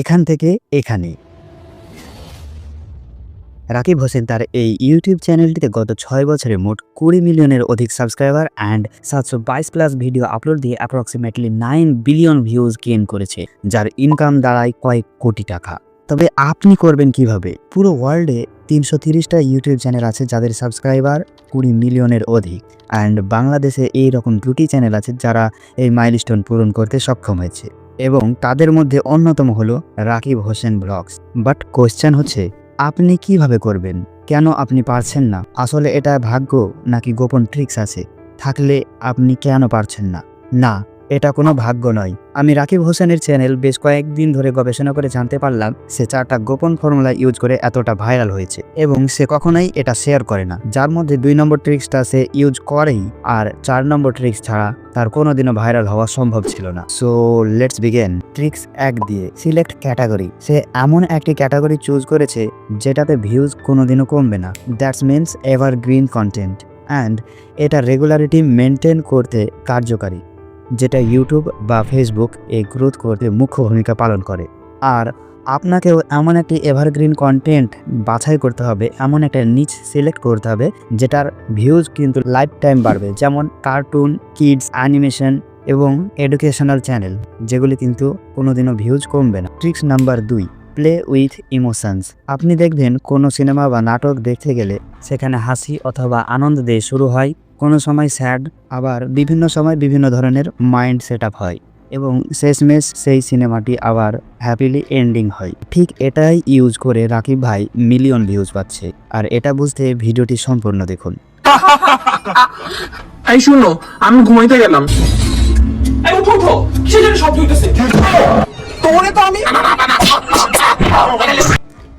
এখান থেকে এখানে। রাকিব হোসেন তার এই ইউটিউব চ্যানেলটিতে গত ছয় বছরে মোট কুড়ি মিলিয়নের অধিক সাবস্ক্রাইবার অ্যান্ড সাতশো বাইশ প্লাস ভিডিও আপলোড দিয়ে approximately nine billion views gain করেছে, যার ইনকাম দাঁড়ায় কয়েক কোটি টাকা। তবে আপনি করবেন কীভাবে? পুরো ওয়ার্ল্ডে তিনশো তিরিশটা ইউটিউব চ্যানেল আছে যাদের সাবস্ক্রাইবার কুড়ি মিলিয়নের অধিক অ্যান্ড বাংলাদেশে এই রকম দুটি চ্যানেল আছে যারা এই মাইলস্টোন পূরণ করতে সক্ষম হয়েছে। এবং তাদের মধ্যে অন্যতম হল Rakib Hossain blogs. But question হচ্ছে, আপনি কীভাবে করবেন? কেন আপনি পারছেন না? আসলে এটা ভাগ্য নাকি গোপন ট্রিক্স আছে? থাকলে আপনি কেন পারছেন না? না এটা কোনো ভাগ্য নয়। আমি রাকিব হোসেনের চ্যানেল বেশ কয়েকদিন ধরে গবেষণা করে জানতে পারলাম, সে চারটা গোপন ফর্মুলা ইউজ করে এতটা ভাইরাল হয়েছে এবং সে কখনোই এটা শেয়ার করে না। যার মধ্যে দুই নম্বর ট্রিক্সটা সে ইউজ করেই আর চার নম্বর ট্রিক্স ছাড়া তার কোনোদিনও ভাইরাল হওয়া সম্ভব ছিল না। সো লেটস বিগেন ট্রিক্স এক দিয়ে সিলেক্ট ক্যাটাগরি সে এমন একটি ক্যাটাগরি চুজ করেছে যেটাতে ভিউজ কোনোদিনও কমবে না। That's means evergreen content and এটা রেগুলারিটি মেনটেন করতে কার্যকারী। যেটা ইউটিউব বা ফেসবুক এই গ্রোথ করতে মুখ্য ভূমিকা পালন করে। আর আপনাকেও এমন একটি এভারগ্রিন কন্টেন্ট বাছাই করতে হবে, এমন একটা নিচ সিলেক্ট করতে হবে, যেটার ভিউজ কিন্তু লাইফ টাইম বাড়বে। যেমন কার্টুন কিডস অ্যানিমেশন এবং এডুকেশনাল চ্যানেল যেগুলি কিন্তু কোনোদিনও ভিউজ কমবে না। ট্রিক্স নাম্বার দুই। Play with emotions. আপনি দেখবেন কোনো সিনেমা বা নাটক দেখতে গেলে সেখানে হাসি অথবা আনন্দ দিয়ে শুরু হয় কোনো সময় স্যাড আবার বিভিন্ন সময় বিভিন্ন ধরনের মাইন্ড সেট আপ হয় এবং শেষমেশ সেই সিনেমাটি আবার হ্যাপিলি এন্ডিং হয়। ঠিক এটাই ইউজ করে রাকিব ভাই মিলিয়ন ভিউজ পাচ্ছে। আর এটা বুঝতে ভিডিওটি সম্পূর্ণ দেখুন। এই শুনো আমি ঘুমাইতে গেলাম। এই উঠো উঠো কিসের জন্য শব্দ হইতেছে? তোরে তো আমি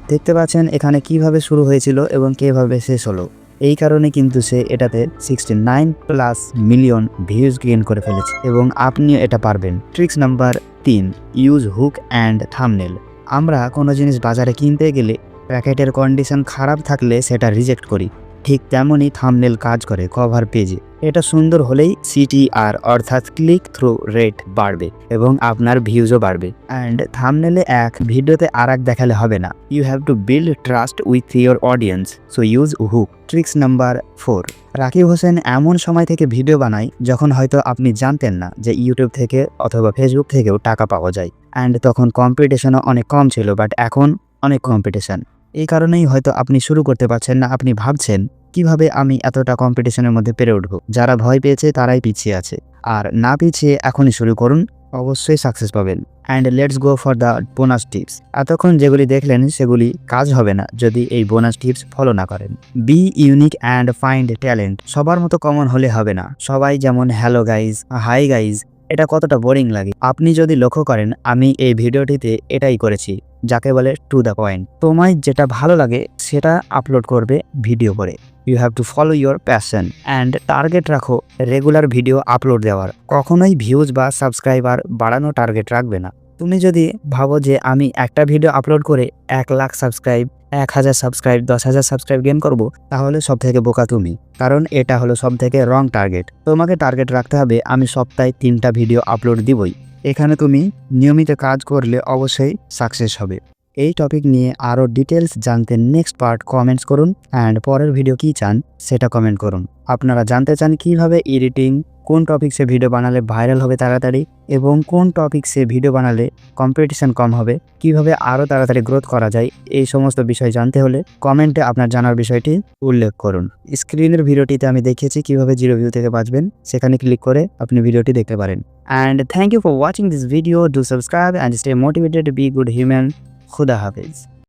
দেখতে পাচ্ছেন এখানে কীভাবে শুরু হয়েছিল এবং কীভাবে শেষ হলো। এই কারণে কিন্তু সে এটাতে sixty nine plus million views gain করে ফেলেছে এবং আপনিও এটা পারবেন। ট্রিক্স নাম্বার তিন ইউজ হুক অ্যান্ড থামনেল আমরা কোনো জিনিস বাজারে কিনতে গেলে প্যাকেটের কন্ডিশন খারাপ থাকলে সেটা রিজেক্ট করি। ঠিক তেমনই থামনেল কাজ করে কভার পেজে এটা সুন্দর হলেই সিটিআর অর্থাৎ ক্লিক থ্রু রেট বাড়বে এবং আপনার ভিউজও বাড়বে। অ্যান্ড থামনেলে এক, ভিডিওতে আর এক দেখালে হবে না। You have to build trust with your audience so use hook tricks number four Rakib Hossain এমন সময় থেকে ভিডিও বানায় যখন হয়তো আপনি জানতেন না যে ইউটিউব থেকে অথবা ফেসবুক থেকেও টাকা পাওয়া যায়। অ্যান্ড তখন কম্পিটিশনও অনেক কম ছিল বাট এখন অনেক কম্পিটিশন এই কারণেই হয়তো আপনি শুরু করতে পারছেন না। আপনি ভাবছেন, কীভাবে আমি এতটা কম্পিটিশনের মধ্যে পেরে উঠব? যারা ভয় পেয়েছে, তারাই পিছিয়ে আছে। আর না পিছিয়ে এখনই শুরু করুন, অবশ্যই সাকসেস পাবেন। And let's go for the bonus tips এতক্ষণ যেগুলি দেখলেন, সেগুলি কাজ হবে না যদি এই বোনাস টিপস ফলো না করেন। Be unique and find talent সবার মতো কমন হলে হবে না। সবাই যেমন হ্যালো গাইজ হাই গাইজ এটা কতটা বোরিং লাগে। আপনি যদি লক্ষ্য করেন, আমি এই ভিডিওটিতে এটাই করেছি, যাকে বলে টু দ্য পয়েন্ট তোমায় যেটা ভালো লাগে, সেটা আপলোড করবে ভিডিও করে। You have to follow your passion and target রাখো রেগুলার ভিডিও আপলোড দেওয়ার। কখনোই ভিউজ বা সাবস্ক্রাইবার বাড়ানো টার্গেট রাখবে না। তুমি যদি ভাবো যে আমি একটা ভিডিও আপলোড করে এক লাখ সাবস্ক্রাইব এক হাজার সাবস্ক্রাইব দশ হাজার সাবস্ক্রাইব গেন করব, তাহলে সব থেকে বোকা তুমি। কারণ এটা হলো সব থেকে রং টার্গেট তোমাকে টার্গেট রাখতে হবে, আমি সপ্তাহে তিনটা ভিডিও আপলোড দিবই। এখানে তুমি নিয়মিত কাজ করলে অবশ্যই সাকসেস হবে। এই টপিক নিয়ে আরও ডিটেলস জানতে নেক্সট পার্ট কমেন্টস করুন অ্যান্ড পরের ভিডিও কী চান সেটা কমেন্ট করুন। আপনারা জানতে চান কীভাবে এডিটিং কোন টপিকসে ভিডিও বানালে ভাইরাল হবে তাড়াতাড়ি এবং কোন টপিকসে ভিডিও বানালে কম্পিটিশন কম হবে, কীভাবে আরও তাড়াতাড়ি গ্রোথ করা যায়, এই সমস্ত বিষয় জানতে হলে কমেন্টে আপনার জানার বিষয়টি উল্লেখ করুন। স্ক্রিনের ভিডিওটিতে আমি দেখিয়েছি কীভাবে জিরো ভিউ থেকে বাঁচবেন, সেখানে ক্লিক করে আপনি ভিডিওটি দেখতে পারেন। And thank you for watching this video do subscribe and stay motivated be good human খুদা হাফেজ।